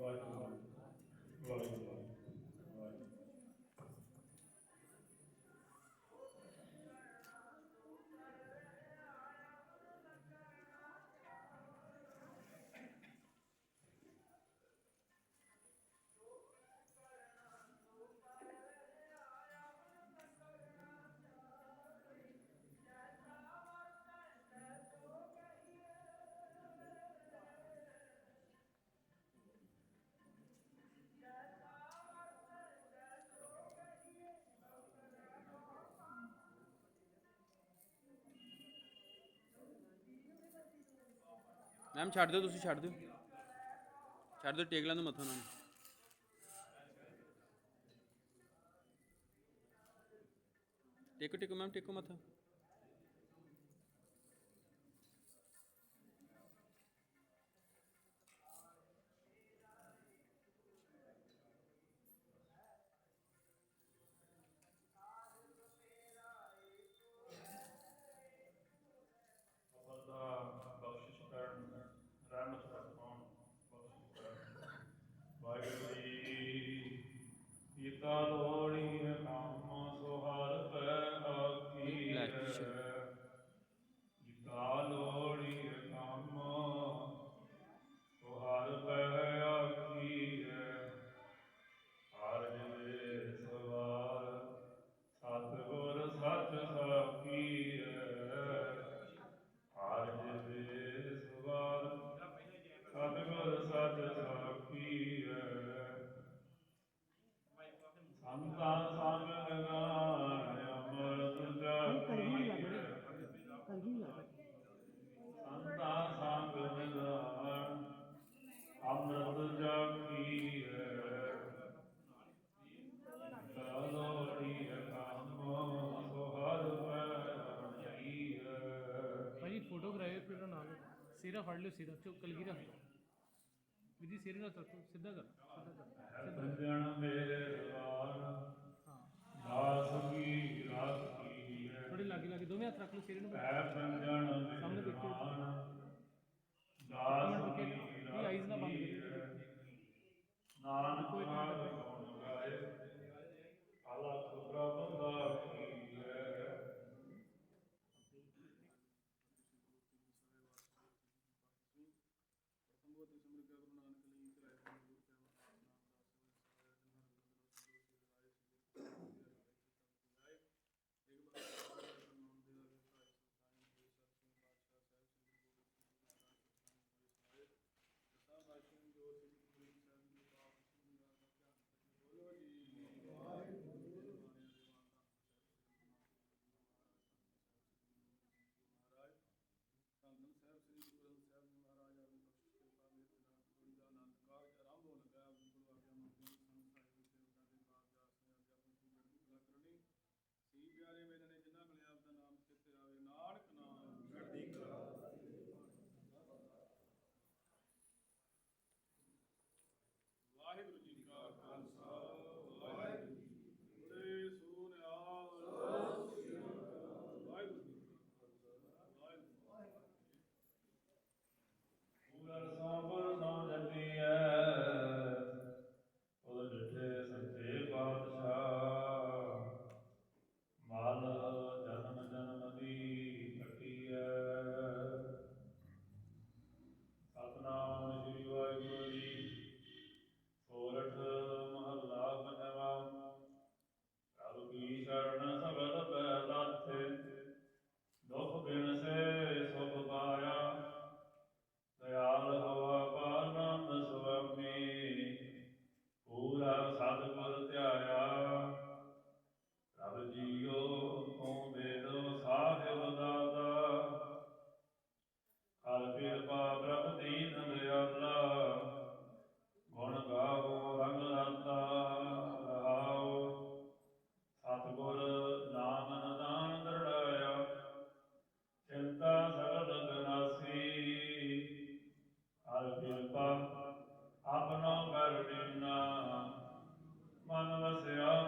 Right. Ma'am, ਛੱਡ ਦਿਓ ਤੁਸੀਂ, ਛੱਡ ਦਿਓ। ਛੱਡ ਦਿਓ ਟੇਗਲਾਂ ਨੂੰ ਮੱਥਾ ਨਾ। ਟੇਕੋ ਟੇਕੋ ਮੈਮ, ਟੇਕੋ ਮੱਥਾ। ਸਿਰਾ ਫੜ ਲਿਓ ਸਿਰਾ ਚੋ ਸਿਰੇ ਨਾਲ ਸਿੱਧਾ ਕਰ ਸਿੱਧਾ ਲਾਗੇ ਲਾਗੇ ਦੋਵੇਂ ਹੱਥ ਰੱਖ ਲਓ ਸਿਰੇ ਨੂੰ ਹੈ ਕਿਰਪਾ ਆਪਣਾ ਕਰ ਨਿਮਨਾ ਮਨ ਵਸਿਆ